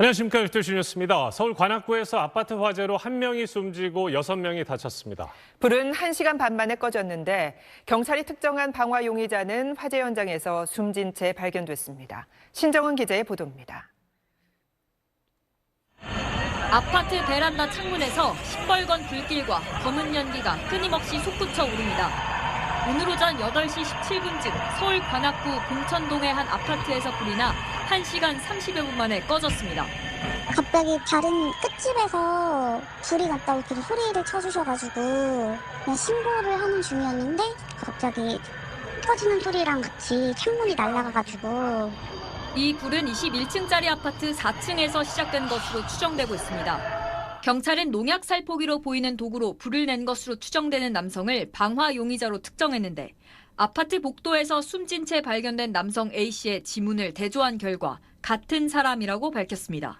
안녕하십니까 12시 뉴스입니다. 서울 관악구에서 아파트 화재로 한 명이 숨지고 여섯 명이 다쳤습니다. 불은 1시간 반 만에 꺼졌는데 경찰이 특정한 방화 용의자는 화재 현장에서 숨진 채 발견됐습니다. 신정은 기자의 보도입니다. 아파트 베란다 창문에서 시뻘건 불길과 검은 연기가 끊임없이 솟구쳐 오릅니다. 오늘 오전 8시 17분쯤 서울 관악구 봉천동의 한 아파트에서 불이 나 1시간 30여 분 만에 꺼졌습니다. 갑자기 다른 끝집에서 불이 났다고 계속 소리를 쳐주셔가지고 그냥 신고를 하는 중이었는데 갑자기 터지는 소리랑 같이 창문이 날아가가지고 이 불은 21층짜리 아파트 4층에서 시작된 것으로 추정되고 있습니다. 경찰은 농약 살포기로 보이는 도구로 불을 낸 것으로 추정되는 남성을 방화 용의자로 특정했는데 아파트 복도에서 숨진 채 발견된 남성 A씨의 지문을 대조한 결과 같은 사람이라고 밝혔습니다.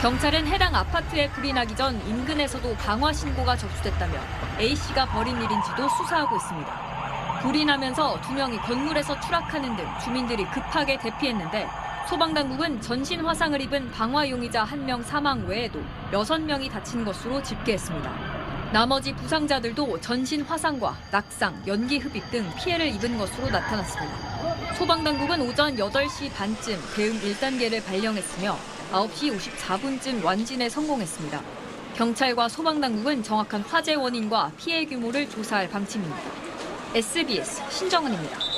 경찰은 해당 아파트에 불이 나기 전 인근에서도 방화 신고가 접수됐다며 A씨가 벌인 일인지도 수사하고 있습니다. 불이 나면서 두 명이 건물에서 추락하는 등 주민들이 급하게 대피했는데 소방당국은 전신 화상을 입은 방화 용의자 한명 사망 외에도 여섯 명이 다친 것으로 집계했습니다. 나머지 부상자들도 전신 화상과 낙상, 연기 흡입 등 피해를 입은 것으로 나타났습니다. 소방당국은 오전 8시 반쯤 대응 1단계를 발령했으며 9시 54분쯤 완진에 성공했습니다. 경찰과 소방당국은 정확한 화재 원인과 피해 규모를 조사할 방침입니다. SBS 신정은입니다.